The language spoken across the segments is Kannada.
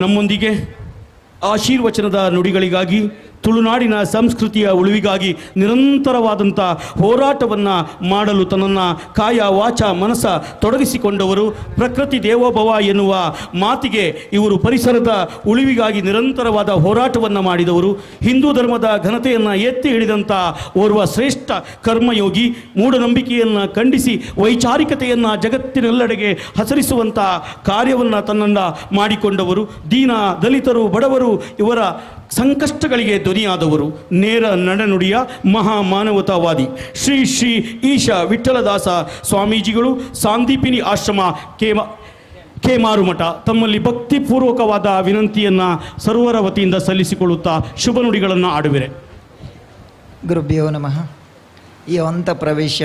ನಮ್ಮೊಂದಿಗೆ ಆಶೀರ್ವಚನದ ನುಡಿಗಳಿಗಾಗಿ ತುಳುನಾಡಿನ ಸಂಸ್ಕೃತಿಯ ಉಳಿವಿಗಾಗಿ ನಿರಂತರವಾದಂಥ ಹೋರಾಟವನ್ನು ಮಾಡಲು ತನ್ನನ್ನು ಕಾಯ, ವಾಚ, ಮನಸ್ಸ ತೊಡಗಿಸಿಕೊಂಡವರು ಪ್ರಕೃತಿ ದೇವೋಭವ ಎನ್ನುವ ಮಾತಿಗೆ ಇವರು ಪರಿಸರದ ಉಳಿವಿಗಾಗಿ ನಿರಂತರವಾದ ಹೋರಾಟವನ್ನು ಮಾಡಿದವರು. ಹಿಂದೂ ಧರ್ಮದ ಘನತೆಯನ್ನು ಎತ್ತಿ ಹಿಡಿದಂಥ ಓರ್ವ ಶ್ರೇಷ್ಠ ಕರ್ಮಯೋಗಿ ಮೂಢನಂಬಿಕೆಯನ್ನು ಖಂಡಿಸಿ ವೈಚಾರಿಕತೆಯನ್ನು ಜಗತ್ತಿನೆಲ್ಲೆಡೆಗೆ ಹಸರಿಸುವಂಥ ಕಾರ್ಯವನ್ನು ತನ್ನನ್ನು ಮಾಡಿಕೊಂಡವರು. ದೀನ ದಲಿತರು, ಬಡವರು ಇವರ ಸಂಕಷ್ಟಗಳಿಗೆ ಧ್ವನಿಯಾದವರು ನೇರ ನಡನುಡಿಯ ಮಹಾ ಮಾನವತಾವಾದಿ ಶ್ರೀ ಶ್ರೀ ಈಶ ವಿಠಲದಾಸ ಸ್ವಾಮೀಜಿಗಳು, ಸಾಂದೀಪಿನಿ ಆಶ್ರಮ ಕೇವ ಕೆ ಮಾರುಮಠ ತಮ್ಮಲ್ಲಿ ಭಕ್ತಿಪೂರ್ವಕವಾದ ವಿನಂತಿಯನ್ನು ಸರ್ವರ ವತಿಯಿಂದ ಸಲ್ಲಿಸಿಕೊಳ್ಳುತ್ತಾ ಶುಭ ನುಡಿಗಳನ್ನು ಆಡುವಿರೆ. ಗುರುಭ್ಯೋ ನಮಃ. ಯೋಂತ ಪ್ರವೇಶ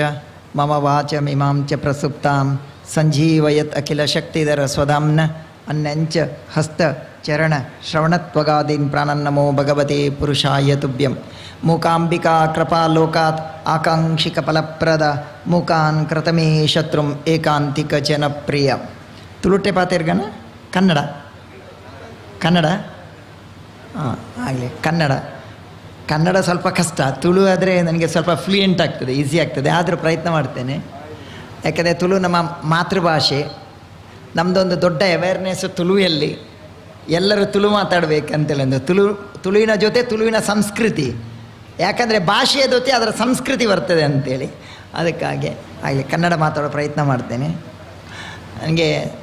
ಮಮ ವಾಚ ಚ ಪ್ರಸುಪ್ತಾಂ. ಸಂಜೀವಯತ್ ಅಖಿಲ ಶಕ್ತಿಧರ ಸ್ವಧಾಮ್ನ ಅನ್ನಂಚ ಹಸ್ತ ಚರಣ ಶ್ರವಣತ್ವಗಾದೀನ್ ಪ್ರಾಣನ್ನಮೋ ಭಗವತೆ ಪುರುಷಾಯ ತುಭ್ಯಂ. ಮೂಕಾಂಬಿಕಾ ಕೃಪಾ ಲೋಕಾತ್ ಆಕಾಂಕ್ಷಿಕ ಫಲಪ್ರದ ಮೂಕಾನ್ ಕೃತಮೇ ಶತ್ರುಂ ಏಕಾಂತಿಕ ಜನಪ್ರಿಯ. ತುಳುಟೆ ಪಾತಿರ್ಗನ? ಕನ್ನಡ. ಕನ್ನಡ? ಹಾಂ ಆಗಲಿ. ಕನ್ನಡ. ಕನ್ನಡ ಸ್ವಲ್ಪ ಕಷ್ಟ. ತುಳು ಆದರೆ ನನಗೆ ಸ್ವಲ್ಪ ಫ್ಲೂಯೆಂಟ್ ಆಗ್ತದೆ ಈಸಿ ಆಗ್ತದೆ. ಆದರೂ ಪ್ರಯತ್ನ ಮಾಡ್ತೇನೆ. ಯಾಕಂದರೆ ತುಳು ನಮ್ಮ ಮಾತೃಭಾಷೆ. ನಮ್ಮದೊಂದು ದೊಡ್ಡ ಅವೇರ್ನೆಸ್ ತುಳುವಲ್ಲಿ ಎಲ್ಲರೂ ತುಳು ಮಾತಾಡಬೇಕಂತೇಳಿ ತುಳು, ತುಳುವಿನ ಜೊತೆ ತುಳುವಿನ ಸಂಸ್ಕೃತಿ. ಯಾಕಂದರೆ ಭಾಷೆಯ ಜೊತೆ ಅದರ ಸಂಸ್ಕೃತಿ ಬರ್ತದೆ ಅಂತೇಳಿ. ಅದಕ್ಕಾಗಿ ಹಾಗೆ ಕನ್ನಡ ಮಾತಾಡೋ ಪ್ರಯತ್ನ ಮಾಡ್ತೇನೆ. ನನಗೆ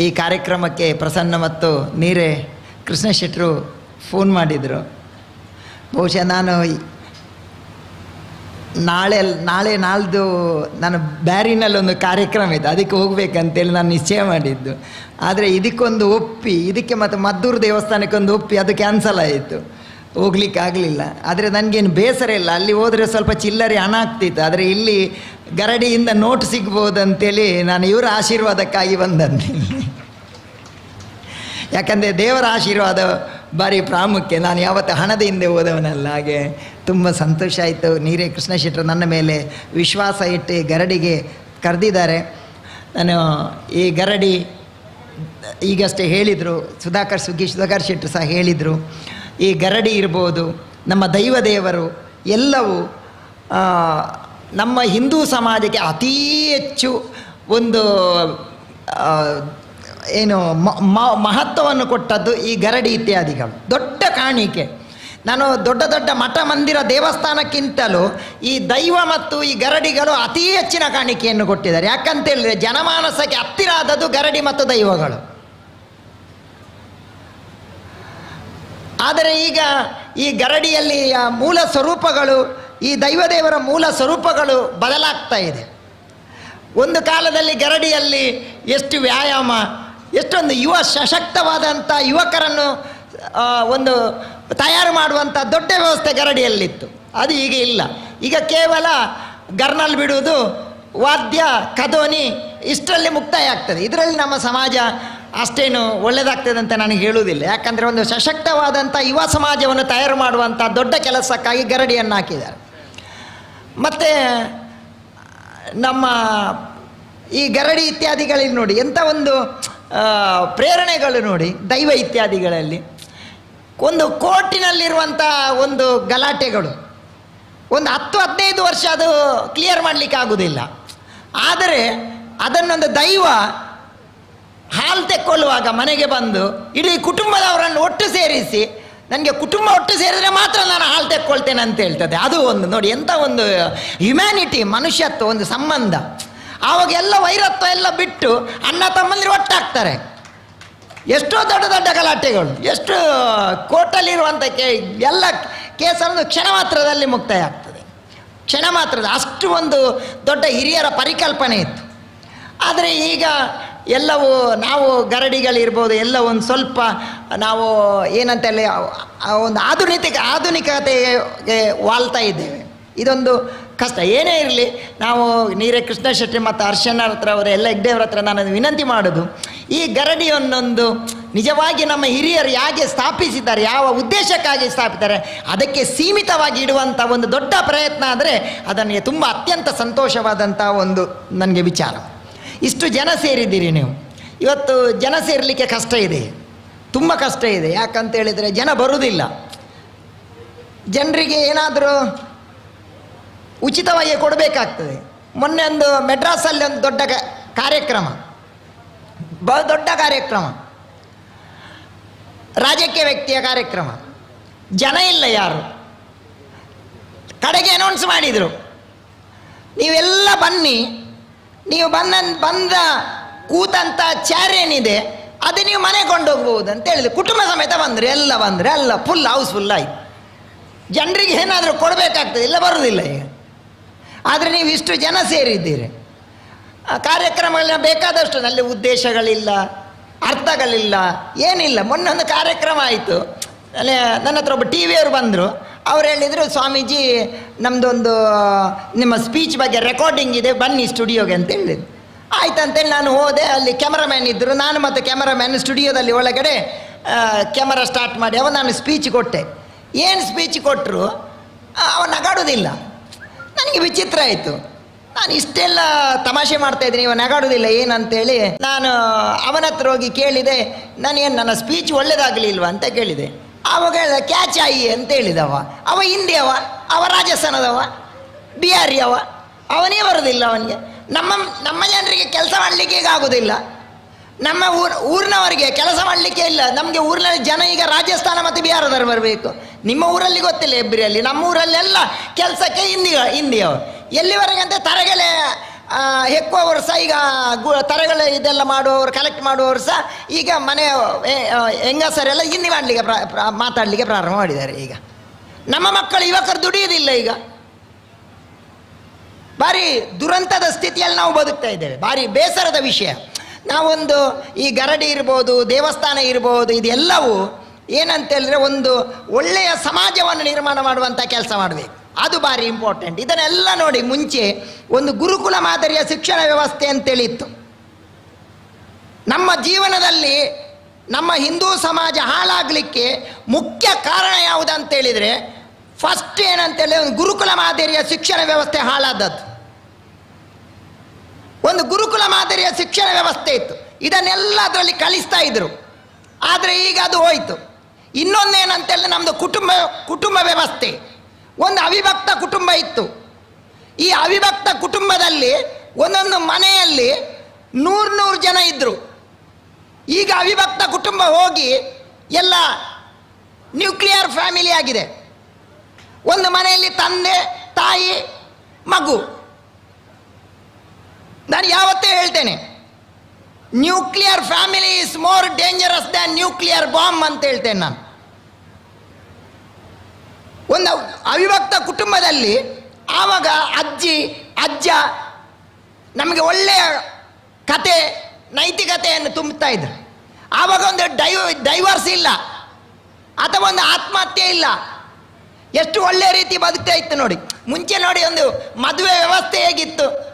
ಈ ಕಾರ್ಯಕ್ರಮಕ್ಕೆ ಪ್ರಸನ್ನ ಮತ್ತು ನೀರೇ ಕೃಷ್ಣ ಶೆಟ್ಟರು ಫೋನ್ ಮಾಡಿದರು. ಬಹುಶಃ ನಾನು ನಾಳೆ ನಾಳೆ ನಾಳ್ದು ನಾನು ಬ್ಯಾರಿನಲ್ಲಿ ಒಂದು ಕಾರ್ಯಕ್ರಮ ಇದೆ. ಅದಕ್ಕೆ ಹೋಗಬೇಕಂತೇಳಿ ನಾನು ನಿಶ್ಚಯ ಮಾಡಿದ್ದು. ಆದರೆ ಇದಕ್ಕೊಂದು ಒಪ್ಪಿ, ಇದಕ್ಕೆ ಮತ್ತು ಮದ್ದೂರು ದೇವಸ್ಥಾನಕ್ಕೆ ಒಂದು ಒಪ್ಪಿ, ಅದು ಕ್ಯಾನ್ಸಲ್ ಆಯಿತು. ಹೋಗ್ಲಿಕ್ಕೆ ಆಗಲಿಲ್ಲ. ಆದರೆ ನನಗೇನು ಬೇಸರ ಇಲ್ಲ. ಅಲ್ಲಿ ಹೋದರೆ ಸ್ವಲ್ಪ ಚಿಲ್ಲರೆ ಹಣ ಆಗ್ತಿತ್ತು. ಆದರೆ ಇಲ್ಲಿ ಗರಡಿಯಿಂದ ನೋಟ್ ಸಿಗ್ಬೋದು ಅಂತೇಳಿ ನಾನು ಇವರ ಆಶೀರ್ವಾದಕ್ಕಾಗಿ ಬಂದಂತೆ ಯಾಕಂದರೆ ದೇವರ ಆಶೀರ್ವಾದ ಭಾರಿ ಪ್ರಾಮುಖ್ಯ. ನಾನು ಯಾವತ್ತು ಹಣದ ಹಿಂದೆ ಹೋದವನಲ್ಲ. ಹಾಗೆ ತುಂಬ ಸಂತೋಷ ಆಯಿತು. ನೀರೇ ಕೃಷ್ಣ ಶೆಟ್ಟರು ನನ್ನ ಮೇಲೆ ವಿಶ್ವಾಸ ಇಟ್ಟು ಗರಡಿಗೆ ಕರೆದಿದ್ದಾರೆ. ನಾನು ಈ ಗರಡಿ ಈಗಷ್ಟೇ ಹೇಳಿದರು, ಸುಧಾಕರ್ ಸುಗ್ಗಿ, ಸುಧಾಕರ್ ಶೆಟ್ಟರು ಸಹ ಹೇಳಿದರು. ಈ ಗರಡಿ ಇರ್ಬೋದು, ನಮ್ಮ ದೈವ ದೇವರು ಎಲ್ಲವೂ ನಮ್ಮ ಹಿಂದೂ ಸಮಾಜಕ್ಕೆ ಅತೀ ಹೆಚ್ಚು ಒಂದು ಏನು ಮಹತ್ವವನ್ನು ಕೊಟ್ಟದ್ದು ಈ ಗರಡಿ ಇತ್ಯಾದಿಗಳು. ದೊಡ್ಡ ಕಾಣಿಕೆ. ನಾನು ದೊಡ್ಡ ದೊಡ್ಡ ಮಠ ಮಂದಿರ ದೇವಸ್ಥಾನಕ್ಕಿಂತಲೂ ಈ ದೈವ ಮತ್ತು ಈ ಗರಡಿಗಳು ಅತಿ ಹೆಚ್ಚಿನ ಕಾಣಿಕೆಯನ್ನು ಕೊಟ್ಟಿದ್ದಾರೆ. ಯಾಕಂತ ಹೇಳಿದ್ರೆ ಜನಮಾನಸಕ್ಕೆ ಹತ್ತಿರ ಆದದ್ದು ಗರಡಿ ಮತ್ತು ದೈವಗಳು. ಆದರೆ ಈಗ ಈ ಗರಡಿಯಲ್ಲಿ ಮೂಲ ಸ್ವರೂಪಗಳು, ಈ ದೈವದೇವರ ಮೂಲ ಸ್ವರೂಪಗಳು ಬದಲಾಗ್ತಾ ಇದೆ. ಒಂದು ಕಾಲದಲ್ಲಿ ಗರಡಿಯಲ್ಲಿ ಎಷ್ಟು ವ್ಯಾಯಾಮ, ಎಷ್ಟೊಂದು ಯುವ ಸಶಕ್ತವಾದಂಥ ಯುವಕರನ್ನು ಒಂದು ತಯಾರು ಮಾಡುವಂಥ ದೊಡ್ಡ ವ್ಯವಸ್ಥೆ ಗರಡಿಯಲ್ಲಿತ್ತು. ಅದು ಈಗ ಇಲ್ಲ. ಈಗ ಕೇವಲ ಗರ್ನಲ್ಲಿ ಬಿಡುವುದು ವಾದ್ಯ, ಕದೋನಿ ಇಷ್ಟರಲ್ಲಿ ಮುಕ್ತಾಯ ಆಗ್ತದೆ ಇದರಲ್ಲಿ ನಮ್ಮ ಸಮಾಜ ಅಷ್ಟೇನು ಒಳ್ಳೆಯದಾಗ್ತದೆ ಅಂತ ನನಗೆ ಹೇಳುವುದಿಲ್ಲ. ಯಾಕಂದರೆ ಒಂದು ಸಶಕ್ತವಾದಂಥ ಯುವ ಸಮಾಜವನ್ನು ತಯಾರು ಮಾಡುವಂಥ ದೊಡ್ಡ ಕೆಲಸಕ್ಕಾಗಿ ಗರಡಿಯನ್ನು ಹಾಕಿದ್ದಾರೆ. ಮತ್ತು ನಮ್ಮ ಈ ಗರಡಿ ಇತ್ಯಾದಿಗಳಲ್ಲಿ ನೋಡಿ ಎಂಥ ಒಂದು ಪ್ರೇರಣೆಗಳು ನೋಡಿ, ದೈವ ಇತ್ಯಾದಿಗಳಲ್ಲಿ. ಒಂದು ಕೋರ್ಟಿನಲ್ಲಿರುವಂಥ ಒಂದು ಗಲಾಟೆಗಳು. ಒಂದು ಹತ್ತು ಹದಿನೈದು ವರ್ಷ ಅದು ಕ್ಲಿಯರ್ ಮಾಡಲಿಕ್ಕೆ ಆಗುವುದಿಲ್ಲ ಆದರೆ ಅದನ್ನೊಂದು ದೈವ ಹಾಲು ತೆಕ್ಕೊಳ್ಳುವಾಗ ಮನೆಗೆ ಬಂದು ಇಡೀ ಕುಟುಂಬದವರನ್ನು ಒಟ್ಟು ಸೇರಿಸಿ, ನನಗೆ ಕುಟುಂಬ ಒಟ್ಟು ಸೇರಿದರೆ ಮಾತ್ರ ನಾನು ಹಾಲು ತೆಕ್ಕೊಳ್ತೇನೆ ಅಂತ ಹೇಳ್ತದೆ. ಅದು ಒಂದು ನೋಡಿ, ಎಂಥ ಒಂದು ಹ್ಯುಮ್ಯಾನಿಟಿ ಮನುಷ್ಯತ್ವ, ಒಂದು ಸಂಬಂಧ. ಆವಾಗ ಎಲ್ಲ ವೈರತ್ವ ಎಲ್ಲ ಬಿಟ್ಟು ಅಣ್ಣ ತಮ್ಮಂದಿರು ಒಟ್ಟಾಗ್ತಾರೆ. ಎಷ್ಟೋ ದೊಡ್ಡ ದೊಡ್ಡ ಗಲಾಟೆಗಳು, ಎಷ್ಟು ಕೋರ್ಟಲ್ಲಿರುವಂಥ ಕೇ, ಎಲ್ಲ ಕೇಸನ್ನು ಕ್ಷಣ ಮಾತ್ರದಲ್ಲಿ ಮುಕ್ತಾಯ ಆಗ್ತದೆ ಕ್ಷಣ ಮಾತ್ರದ ಅಷ್ಟು ಒಂದು ದೊಡ್ಡ ಹಿರಿಯರ ಪರಿಕಲ್ಪನೆ ಇತ್ತು. ಆದರೆ ಈಗ ಎಲ್ಲವೂ ನಾವು ಗರಡಿಗಳಿರ್ಬೋದು, ಎಲ್ಲ ಒಂದು ಸ್ವಲ್ಪ ನಾವು ಏನಂತೇಳಿ ಆ ಒಂದು ಆಧುನಿಕ, ಆಧುನಿಕತೆಗೆ ವಾಲ್ತಾ ಇದ್ದೇವೆ. ಇದೊಂದು ಕಷ್ಟ ಏನೇ ಇರಲಿ, ನಾವು ನೀರೇ ಕೃಷ್ಣ ಶೆಟ್ಟಿ ಮತ್ತು ಅರ್ಶನ ಹತ್ರ ಅವರು ಎಲ್ಲ ಹೆಗ್ಡೆಯವ್ರ ಹತ್ರ ನಾನು ವಿನಂತಿ ಮಾಡೋದು. ಈ ಗರಡಿಯನ್ನೊಂದು ನಿಜವಾಗಿ ನಮ್ಮ ಹಿರಿಯರು ಹೇಗೆ ಸ್ಥಾಪಿಸಿದ್ದಾರೆ, ಯಾವ ಉದ್ದೇಶಕ್ಕಾಗಿ ಸ್ಥಾಪಿದ್ದಾರೆ, ಅದಕ್ಕೆ ಸೀಮಿತವಾಗಿ ಇಡುವಂಥ ಒಂದು ದೊಡ್ಡ ಪ್ರಯತ್ನ ಆದರೆ ಅದನ್ನು ತುಂಬ ಅತ್ಯಂತ ಸಂತೋಷವಾದಂಥ ಒಂದು ನನಗೆ ವಿಚಾರ. ಇಷ್ಟು ಜನ ಸೇರಿದ್ದೀರಿ ನೀವು. ಇವತ್ತು ಜನ ಸೇರಲಿಕ್ಕೆ ಕಷ್ಟ ಇದೆ. ತುಂಬ ಕಷ್ಟ ಇದೆ. ಯಾಕಂತ ಹೇಳಿದರೆ ಜನ ಬರುವುದಿಲ್ಲ. ಜನರಿಗೆ ಏನಾದರೂ ಉಚಿತವಾಗಿ ಕೊಡಬೇಕಾಗ್ತದೆ. ಮೊನ್ನೆ ಒಂದು ಮೆಡ್ರಾಸಲ್ಲಿ ಒಂದು ದೊಡ್ಡ ಕಾರ್ಯಕ್ರಮ. ಬಹು ದೊಡ್ಡ ಕಾರ್ಯಕ್ರಮ. ರಾಜಕೀಯ ವ್ಯಕ್ತಿಯ ಕಾರ್ಯಕ್ರಮ. ಜನ ಇಲ್ಲ ಯಾರು? ಕಡೆಗೆ ಅನೌನ್ಸ್ ಮಾಡಿದರು. ನೀವೆಲ್ಲ ಬನ್ನಿ. ನೀವು ಬಂದ ಬಂದ ಕೂತಂಥ ಚೇರ್ ಏನಿದೆ, ಅದು ನೀವು ಮನೆ ಕೊಂಡೋಗ್ಬೋದು ಅಂತ ಹೇಳಿದ್ರು. ಕುಟುಂಬ ಸಮೇತ ಬಂದರು. ಎಲ್ಲ ಬಂದರೆ. ಎಲ್ಲ ಫುಲ್ ಹೌಸ್ ಫುಲ್ ಆಯ್ತು. ಜನರಿಗೆ ಏನಾದರೂ ಕೊಡಬೇಕಾಗ್ತದೆ. ಇಲ್ಲ ಬರೋದಿಲ್ಲ ಈಗ. ಆದರೆ ನೀವು ಇಷ್ಟು ಜನ ಸೇರಿದ್ದೀರಿ. ಕಾರ್ಯಕ್ರಮಗಳನ್ನ ಬೇಕಾದಷ್ಟು ನಲ್ಲಿ ಉದ್ದೇಶಗಳಿಲ್ಲ, ಅರ್ಥಗಳಿಲ್ಲ, ಏನಿಲ್ಲ. ಮೊನ್ನೆ ಒಂದು ಕಾರ್ಯಕ್ರಮ ಆಯಿತು. ಅಲ್ಲೇ ನನ್ನ ಹತ್ರ ಒಬ್ಬ ಟಿ ವಿಯವರು ಬಂದರು. ಅವ್ರು ಹೇಳಿದರು, ಸ್ವಾಮೀಜಿ ನಮ್ಮದೊಂದು ನಿಮ್ಮ ಸ್ಪೀಚ್ ಬಗ್ಗೆ ರೆಕಾರ್ಡಿಂಗ್ ಇದೆ, ಬನ್ನಿ ಸ್ಟುಡಿಯೋಗೆ ಅಂತ ಹೇಳಿದ್ರು. ಆಯ್ತು ಅಂತೇಳಿ ನಾನು ಹೋದೆ, ಅಲ್ಲಿ ಕ್ಯಾಮರಾಮ್ಯಾನ್ ಇದ್ದರು ನಾನು ಮತ್ತು ಕ್ಯಾಮರಾಮ್ಯಾನ್ ಸ್ಟುಡಿಯೋದಲ್ಲಿ ಒಳಗಡೆ ಕ್ಯಾಮರಾ ಸ್ಟಾರ್ಟ್ ಮಾಡಿ ಅವ ನಾನು ಸ್ಪೀಚ್ ಕೊಟ್ಟೆ. ಏನು ಸ್ಪೀಚ್ ಕೊಟ್ಟರು ಅವ ನಗಾಡೋದಿಲ್ಲ. ನನಗೆ ವಿಚಿತ್ರ ಆಯಿತು. ನಾನು ಇಷ್ಟೆಲ್ಲ ತಮಾಷೆ ಮಾಡ್ತಾ ಇದ್ದೀನಿ ಇವ ನಗಾಡೋದಿಲ್ಲ, ಏನಂತೇಳಿ ನಾನು ಅವನ ಹತ್ರ ಹೋಗಿ ಕೇಳಿದೆ ನಾನೇನು ನನ್ನ ಸ್ಪೀಚ್ ಒಳ್ಳೇದಾಗಲಿಲ್ವಾ? ಅಂತ ಕೇಳಿದೆ. ಅವಾಗ ಹೇಳ್ದ, ಕ್ಯಾಚ್ ಆಯಿ ಅಂತ ಹೇಳಿದವ. ಅವ ಹಿಂದಿಯವ ಅವ ರಾಜಸ್ಥಾನದವ, ಬಿಹಾರಿ ಅವ. ಅವನೇ ಬರೋದಿಲ್ಲ ಅವನಿಗೆ. ನಮ್ಮ ನಮ್ಮ ಜನರಿಗೆ ಕೆಲಸ ಮಾಡಲಿಕ್ಕೆ ಈಗ ಆಗೋದಿಲ್ಲ. ನಮ್ಮ ಊರ್, ಊರಿನವರಿಗೆ ಕೆಲಸ ಮಾಡಲಿಕ್ಕೆ ಇಲ್ಲ. ನಮಗೆ ಊರಿನಲ್ಲಿ ಜನ ಈಗ ರಾಜಸ್ಥಾನ ಮತ್ತು ಬಿಹಾರದವರು ಬರಬೇಕು. ನಿಮ್ಮ ಊರಲ್ಲಿ ಗೊತ್ತಿಲ್ಲ ಎಬ್ರಿಯಲ್ಲಿ ನಮ್ಮ ಊರಲ್ಲೆಲ್ಲ ಕೆಲಸಕ್ಕೆ ಹಿಂದಿ ಹಿಂದಿಯವರು. ಎಲ್ಲಿವರೆಗೆ ಅಂತ ತರಗೆಲೆ ಹೆಕ್ಕುವವರು ಸಹ ಈಗ ಗು ತರಗಳ ಇದೆಲ್ಲ ಮಾಡುವವರು ಕಲೆಕ್ಟ್ ಮಾಡುವವರು ಸಹ ಈಗ ಮನೆ ಹೆಂಗಸರೆಲ್ಲ ಹಿಂದಿ ಮಾಡಲಿಕ್ಕೆ ಪ್ರ, ಮಾತಾಡಲಿಕ್ಕೆ ಪ್ರಾರಂಭ ಮಾಡಿದ್ದಾರೆ ಈಗ. ನಮ್ಮ ಮಕ್ಕಳು ಯುವಕರು ದುಡಿಯುವುದಿಲ್ಲ ಈಗ. ಭಾರಿ ದುರಂತದ ಸ್ಥಿತಿಯಲ್ಲಿ ನಾವು ಬದುಕ್ತಾ ಇದ್ದೇವೆ. ಭಾರಿ ಬೇಸರದ ವಿಷಯ. ನಾವೊಂದು ಈ ಗರಡಿ ಇರ್ಬೋದು, ದೇವಸ್ಥಾನ ಇರ್ಬೋದು, ಇದೆಲ್ಲವೂ ಏನಂತ ಹೇಳಿದ್ರೆ ಒಂದು ಒಳ್ಳೆಯ ಸಮಾಜವನ್ನು ನಿರ್ಮಾಣ ಮಾಡುವಂಥ ಕೆಲಸ ಮಾಡಬೇಕು. ಅದು ಭಾರಿ ಇಂಪಾರ್ಟೆಂಟ್ ಇದನ್ನೆಲ್ಲ ನೋಡಿ ಮುಂಚೆ ಒಂದು ಗುರುಕುಲ ಮಾದರಿಯ ಶಿಕ್ಷಣ ವ್ಯವಸ್ಥೆ ಅಂತೇಳಿತ್ತು. ನಮ್ಮ ಜೀವನದಲ್ಲಿ ನಮ್ಮ ಹಿಂದೂ ಸಮಾಜ ಹಾಳಾಗಲಿಕ್ಕೆ ಮುಖ್ಯ ಕಾರಣ ಯಾವುದಂತೇಳಿದರೆ ಫಸ್ಟ್ ಏನಂತೇಳಿ ಒಂದು ಗುರುಕುಲ ಮಾದರಿಯ ಶಿಕ್ಷಣ ವ್ಯವಸ್ಥೆ ಹಾಳಾದದ್ದು. ಒಂದು ಗುರುಕುಲ ಮಾದರಿಯ ಶಿಕ್ಷಣ ವ್ಯವಸ್ಥೆ ಇತ್ತು. ಇದನ್ನೆಲ್ಲ ಅದರಲ್ಲಿ ಕಲಿಸ್ತಾ ಇದ್ರು. ಆದರೆ ಈಗ ಅದು ಹೋಯಿತು. ಇನ್ನೊಂದೇನಂತೇಳಿ ನಮ್ಮದು ಕುಟುಂಬ ಕುಟುಂಬ ವ್ಯವಸ್ಥೆ. ಒಂದು ಅವಿಭಕ್ತ ಕುಟುಂಬ ಇತ್ತು. ಈ ಅವಿಭಕ್ತ ಕುಟುಂಬದಲ್ಲಿ ಒಂದೊಂದು ಮನೆಯಲ್ಲಿ ನೂರು ನೂರು ಜನ ಇದ್ದರು ಈಗ ಅವಿಭಕ್ತ ಕುಟುಂಬ ಹೋಗಿ ಎಲ್ಲ ನ್ಯೂಕ್ಲಿಯರ್ ಫ್ಯಾಮಿಲಿ ಆಗಿದೆ. ಒಂದು ಮನೆಯಲ್ಲಿ ತಂದೆ, ತಾಯಿ, ಮಗು. ನಾನು ಯಾವತ್ತೇ ಹೇಳ್ತೇನೆ nuclear family is more dangerous than nuclear bomb ಅಂತ ಹೇಳ್ತೇನೆ ನಾನು. ಒಂದು ಅವಿಭಕ್ತ ಕುಟುಂಬದಲ್ಲಿ ಆವಾಗ ಅಜ್ಜಿ, ಅಜ್ಜ ನಮಗೆ ಒಳ್ಳೆಯ ಕತೆ, ನೈತಿಕತೆಯನ್ನು ತುಂಬುತ್ತಾ ಇದ್ರು. ಆವಾಗ ಒಂದು ಡೈವ, ಡೈವರ್ಸ್ ಇಲ್ಲ, ಅಥವಾ ಒಂದು ಆತ್ಮಹತ್ಯೆ ಇಲ್ಲ. ಎಷ್ಟು ಒಳ್ಳೆಯ ರೀತಿ ಬದುಕ್ತಾ ಇತ್ತು ನೋಡಿ. ಮುಂಚೆ ನೋಡಿ ಒಂದು ಮದುವೆ ವ್ಯವಸ್ಥೆ ಹೇಗಿತ್ತು.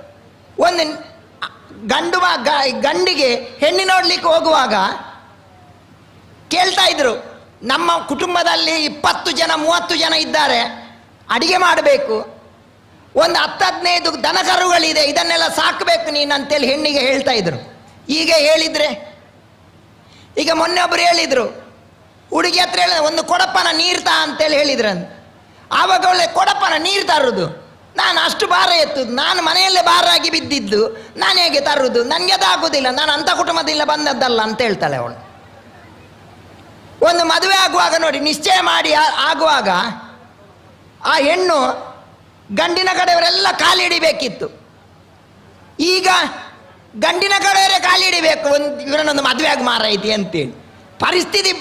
ಒಂದು ಗಂಡು ಗಂಡಿಗೆ ಹೆಣ್ಣು ನೋಡ್ಲಿಕ್ಕೆ ಹೋಗುವಾಗ ಕೇಳ್ತಾ ಇದ್ರು, ನಮ್ಮ ಕುಟುಂಬದಲ್ಲಿ ಇಪ್ಪತ್ತು ಜನ, ಮೂವತ್ತು ಜನ ಇದ್ದಾರೆ, ಅಡಿಗೆ ಮಾಡಬೇಕು. ಒಂದು ಹತ್ತು ಹದಿನೈದು ದನಕರುಗಳಿದೆ, ಇದನ್ನೆಲ್ಲ ಸಾಕಬೇಕು ನೀನು ಅಂತೇಳಿ ಹೆಣ್ಣಿಗೆ ಹೇಳ್ತಾ ಇದ್ರು. ಈಗ ಹೇಳಿದ್ರೆ, ಈಗ ಮೊನ್ನೆ ಒಬ್ರು ಹೇಳಿದ್ರು, ಹುಡುಗಿ ಹತ್ರ ಹೇಳ, ಒಂದು ಕೊಡಪ್ಪನ ನೀರ್ತಾ ಅಂತೇಳಿ ಹೇಳಿದ್ರಂತ. ಆವಾಗ ಒಳ್ಳೆ ಕೊಡಪ್ಪನ ನೀರು ತರುದು. ನಾನು ಅಷ್ಟು ಭಾರ ಎತ್ತುದು, ನಾನು ಮನೆಯಲ್ಲೇ ಭಾರಾಗಿ ಬಿದ್ದಿದ್ದು, ನಾನು ಹೇಗೆ ತರುವುದು ನನಗೆ ಅದು ಆಗುದಿಲ್ಲ ನಾನು ಅಂಥ ಕುಟುಂಬದಿಂದ ಬಂದದ್ದಲ್ಲ ಅಂತ ಹೇಳ್ತಾಳೆ ಅವಳು. ಒಂದು ಮದುವೆ ಆಗುವಾಗ ನೋಡಿ, ನಿಶ್ಚಯ ಮಾಡಿ ಆಗುವಾಗ ಆ ಹೆಣ್ಣು ಗಂಡಿನ ಕಡೆಯವರೆಲ್ಲ ಕಾಲಿಡಿಬೇಕಿತ್ತು ಈಗ ಗಂಡಿನ ಕಡೆಯವರೇ ಕಾಲಿಡಿಬೇಕು ಒಂದು ಇವರನ್ನೊಂದು ಮದುವೆ ಆಗಿ ಮಾರೈತಿ ಅಂತೇಳಿ. ಪರಿಸ್ಥಿತಿ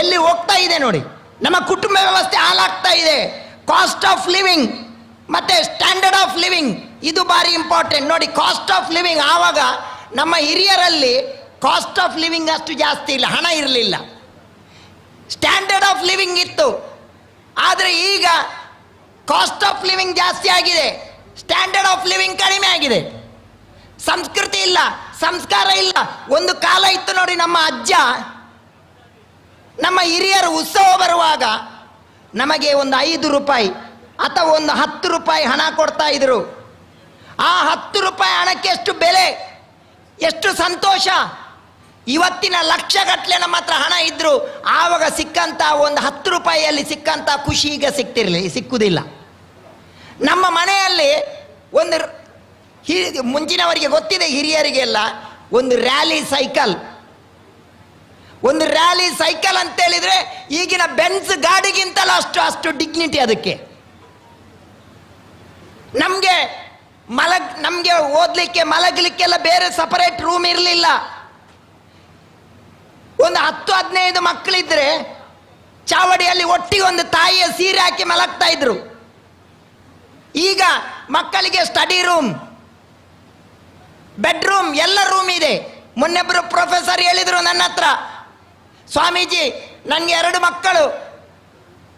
ಎಲ್ಲಿ ಹೋಗ್ತಾ ಇದೆ ನೋಡಿ, ನಮ್ಮ ಕುಟುಂಬ ವ್ಯವಸ್ಥೆ ಹಾಳಾಗ್ತಾ ಇದೆ. ಕಾಸ್ಟ್ ಆಫ್ ಲಿವಿಂಗ್ ಮತ್ತೆ ಸ್ಟ್ಯಾಂಡರ್ಡ್ ಆಫ್ ಲಿವಿಂಗ್ ಇದು ಭಾರಿ ಇಂಪಾರ್ಟೆಂಟ್ ನೋಡಿ ಕಾಸ್ಟ್ ಆಫ್ ಲಿವಿಂಗ್ ಆವಾಗ ನಮ್ಮ ಹಿರಿಯರಲ್ಲಿ ಕಾಸ್ಟ್ ಆಫ್ ಲಿವಿಂಗ್ ಅಷ್ಟು ಜಾಸ್ತಿ ಇಲ್ಲ, ಹಣ ಇರಲಿಲ್ಲ. ಸ್ಟ್ಯಾಂಡರ್ಡ್ ಆಫ್ ಲಿವಿಂಗ್ ಇತ್ತು. ಆದರೆ ಈಗ ಕಾಸ್ಟ್ ಆಫ್ ಲಿವಿಂಗ್ ಜಾಸ್ತಿ ಆಗಿದೆ. ಸ್ಟ್ಯಾಂಡರ್ಡ್ ಆಫ್ ಲಿವಿಂಗ್ ಕಡಿಮೆ ಆಗಿದೆ. ಸಂಸ್ಕೃತಿ ಇಲ್ಲ, ಸಂಸ್ಕಾರ ಇಲ್ಲ. ಒಂದು ಕಾಲ ಇತ್ತು ನೋಡಿ, ನಮ್ಮ ಅಜ್ಜ, ನಮ್ಮ ಹಿರಿಯರು ಉತ್ಸವ ಬರುವಾಗ ನಮಗೆ ಒಂದು ಐದು ರೂಪಾಯಿ ಅಥವಾ ಒಂದು ಹತ್ತು ರೂಪಾಯಿ ಹಣ ಕೊಡ್ತಾ ಇದ್ರು. ಆ ಹತ್ತು ರೂಪಾಯಿ ಹಣಕ್ಕೆ ಎಷ್ಟು ಬೆಲೆ? ಎಷ್ಟು ಸಂತೋಷ? ಇವತ್ತಿನ ಲಕ್ಷಗಟ್ಟಲೆ ನಮ್ಮ ಹತ್ರ ಹಣ ಇದ್ರು. ಆವಾಗ ಸಿಕ್ಕಂತ ಒಂದು ಹತ್ತು ರೂಪಾಯಿಯಲ್ಲಿ ಸಿಕ್ಕಂತ ಖುಷಿ ಈಗ ಸಿಕ್ತಿರಲಿ ಸಿಕ್ಕುವುದಿಲ್ಲ ನಮ್ಮ ಮನೆಯಲ್ಲಿ ಒಂದು ಹಿ, ಮುಂಚಿನವರಿಗೆ ಗೊತ್ತಿದೆ, ಹಿರಿಯರಿಗೆಲ್ಲ ಒಂದು ರ್ಯಾಲಿ ಸೈಕಲ್. ಒಂದು ರ್ಯಾಲಿ ಸೈಕಲ್ ಅಂತ ಹೇಳಿದ್ರೆ ಈಗಿನ ಬೆನ್ಸ್ ಗಾಡಿಗಿಂತಲೂ ಅಷ್ಟು ಅಷ್ಟು ಡಿಗ್ನಿಟಿ ಅದಕ್ಕೆ. ನಮಗೆ ಮಲಗ್, ನಮಗೆ ಓದಲಿಕ್ಕೆ ಮಲಗಲಿಕ್ಕೆಲ್ಲ ಬೇರೆ ಸಪರೇಟ್ ರೂಮ್ ಇರಲಿಲ್ಲ. ಒಂದು ಹತ್ತು, ಹದಿನೈದು ಮಕ್ಕಳಿದ್ರೆ ಚಾವಡಿಯಲ್ಲಿ ಒಟ್ಟಿಗೆ ಒಂದು ತಾಯಿಯ ಸೀರೆ ಹಾಕಿ ಮಲಗ್ತಾ ಇದ್ರು. ಈಗ ಮಕ್ಕಳಿಗೆ ಸ್ಟಡಿ ರೂಮ್ ಬೆಡ್ರೂಮ್ ಎಲ್ಲ ರೂಮ್ ಇದೆ. ಮೊನ್ನೆಬ್ಬರು ಪ್ರೊಫೆಸರ್ ಹೇಳಿದರು ನನ್ನ ಹತ್ರ ಸ್ವಾಮೀಜಿ, ನನಗೆ ಎರಡು ಮಕ್ಕಳು,